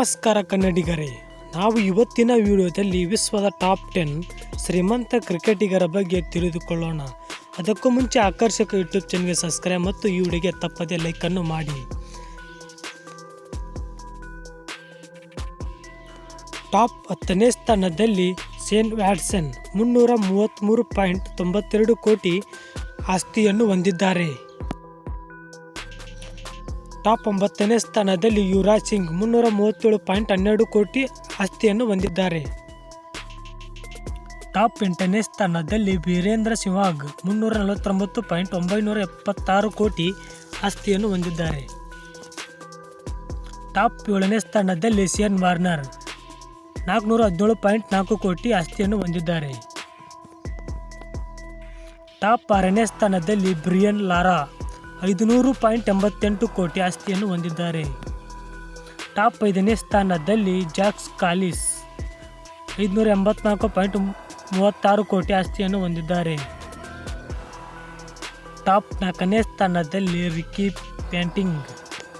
ನಮಸ್ಕಾರ ಕನ್ನಡಿಗರೇ, ನಾವು ಇವತ್ತಿನ ವಿಡಿಯೋದಲ್ಲಿ ವಿಶ್ವದ ಟಾಪ್ ಟೆನ್ ಶ್ರೀಮಂತ ಕ್ರಿಕೆಟಿಗರ ಬಗ್ಗೆ ತಿಳಿದುಕೊಳ್ಳೋಣ. ಅದಕ್ಕೂ ಮುಂಚೆ ಆಕರ್ಷಕ ಯೂಟ್ಯೂಬ್ ಚಾನಲ್ಗೆ ಸಬ್ಸ್ಕ್ರೈಬ್ ಮತ್ತು ಈ ವಿಡಿಯೋಗೆ ತಪ್ಪದೇ ಲೈಕನ್ನು ಮಾಡಿ. ಟಾಪ್ ಹತ್ತನೇ ಸ್ಥಾನದಲ್ಲಿ ಸೇನ್ ವ್ಯಾಟ್ಸನ್ ಮುನ್ನೂರ ಮೂವತ್ತ್ಮೂರು ಪಾಯಿಂಟ್ ತೊಂಬತ್ತೆರಡು ಕೋಟಿ ಆಸ್ತಿಯನ್ನು ಹೊಂದಿದ್ದಾರೆ. ಟಾಪ್ ಒಂಬತ್ತನೇ ಸ್ಥಾನದಲ್ಲಿ ಯುವರಾಜ್ ಸಿಂಗ್ ಮುನ್ನೂರ ಮೂವತ್ತೇಳು ಪಾಯಿಂಟ್ ಹನ್ನೆರಡು ಕೋಟಿ ಆಸ್ತಿಯನ್ನು ಹೊಂದಿದ್ದಾರೆ. ಟಾಪ್ ಎಂಟನೇ ಸ್ಥಾನದಲ್ಲಿ ವೀರೇಂದ್ರ ಸಿಂಹಾಗ್ ಮುನ್ನೂರ ನಲವತ್ತೊಂಬತ್ತು ಪಾಯಿಂಟ್ ಒಂಬೈನೂರ ಎಪ್ಪತ್ತಾರು ಕೋಟಿ ಆಸ್ತಿಯನ್ನು ಹೊಂದಿದ್ದಾರೆ. ಟಾಪ್ ಏಳನೇ ಸ್ಥಾನದಲ್ಲಿ ಸಿಯನ್ ವಾರ್ನರ್ ನಾಲ್ಕುನೂರ ಹದಿನೇಳು ಪಾಯಿಂಟ್ ನಾಲ್ಕು ಕೋಟಿ ಆಸ್ತಿಯನ್ನು ಹೊಂದಿದ್ದಾರೆ. ಟಾಪ್ ಆರನೇ ಸ್ಥಾನದಲ್ಲಿ ಬ್ರಿಯನ್ ಲಾರಾ ಐದುನೂರು ಪಾಯಿಂಟ್ ಎಂಬತ್ತೆಂಟು ಕೋಟಿ ಆಸ್ತಿಯನ್ನು ಹೊಂದಿದ್ದಾರೆ. ಟಾಪ್ ಐದನೇ ಸ್ಥಾನದಲ್ಲಿ ಜಾಕ್ಸ್ ಕಾಲಿಸ್ ಐದುನೂರ ಎಂಬತ್ನಾಲ್ಕು ಪಾಯಿಂಟ್ ಮೂವತ್ತಾರು ಕೋಟಿ ಆಸ್ತಿಯನ್ನು ಹೊಂದಿದ್ದಾರೆ. ಟಾಪ್ ನಾಲ್ಕನೇ ಸ್ಥಾನದಲ್ಲಿ ರಿಕಿ ಪ್ಯಾಂಟಿಂಗ್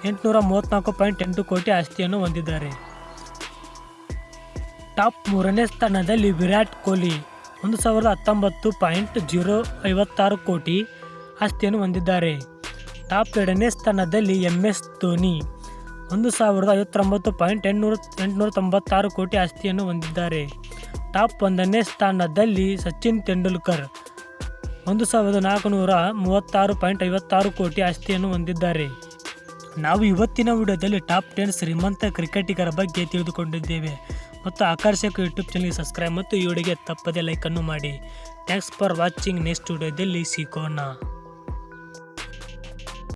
ಎಂಟುನೂರ ಮೂವತ್ನಾಲ್ಕು ಪಾಯಿಂಟ್ ಎಂಟು ಕೋಟಿ ಆಸ್ತಿಯನ್ನು ಹೊಂದಿದ್ದಾರೆ. ಟಾಪ್ ಮೂರನೇ ಸ್ಥಾನದಲ್ಲಿ ವಿರಾಟ್ ಕೊಹ್ಲಿ ಒಂದು ಸಾವಿರದ ಹತ್ತೊಂಬತ್ತು ಪಾಯಿಂಟ್ ಜೀರೋ ಐವತ್ತಾರು ಕೋಟಿ ಆಸ್ತಿಯನ್ನು ಹೊಂದಿದ್ದಾರೆ. ಟಾಪ್ ಎರಡನೇ ಸ್ಥಾನದಲ್ಲಿ ಎಂ ಎಸ್ ಧೋನಿ. ಒಂದು ಸಾವಿರದ ಐವತ್ತೊಂಬತ್ತು ಪಾಯಿಂಟ್ ಎಂಟುನೂರ ಎಂಟುನೂರ ತೊಂಬತ್ತಾರು ಕೋಟಿ ಆಸ್ತಿಯನ್ನು ಹೊಂದಿದ್ದಾರೆ. ಟಾಪ್ ಒಂದನೇ ಸ್ಥಾನದಲ್ಲಿ ಸಚಿನ್ ತೆಂಡೂಲ್ಕರ್ ಒಂದು ಸಾವಿರದ ನಾಲ್ಕುನೂರ ಮೂವತ್ತಾರು ಪಾಯಿಂಟ್ ಐವತ್ತಾರು ಕೋಟಿ ಆಸ್ತಿಯನ್ನು ಹೊಂದಿದ್ದಾರೆ. ನಾವು ಇವತ್ತಿನ ವಿಡಿಯೋದಲ್ಲಿ ಟಾಪ್ ಟೆನ್ ಶ್ರೀಮಂತ ಕ್ರಿಕೆಟಿಗರ ಬಗ್ಗೆ ತಿಳಿದುಕೊಂಡಿದ್ದೇವೆ. ಮತ್ತು ಆಕರ್ಷಕ ಯೂಟ್ಯೂಬ್ ಚಾನಲ್ಗೆ ಸಬ್ಸ್ಕ್ರೈಬ್ ಮತ್ತು ಈ ವಿಡಿಯೋಗೆ ತಪ್ಪದೇ ಲೈಕನ್ನು ಮಾಡಿ. Thanks for watching. ನೆಕ್ಸ್ಟ್ ವಿಡಿಯೋದಲ್ಲಿ ಸಿಗೋಣ.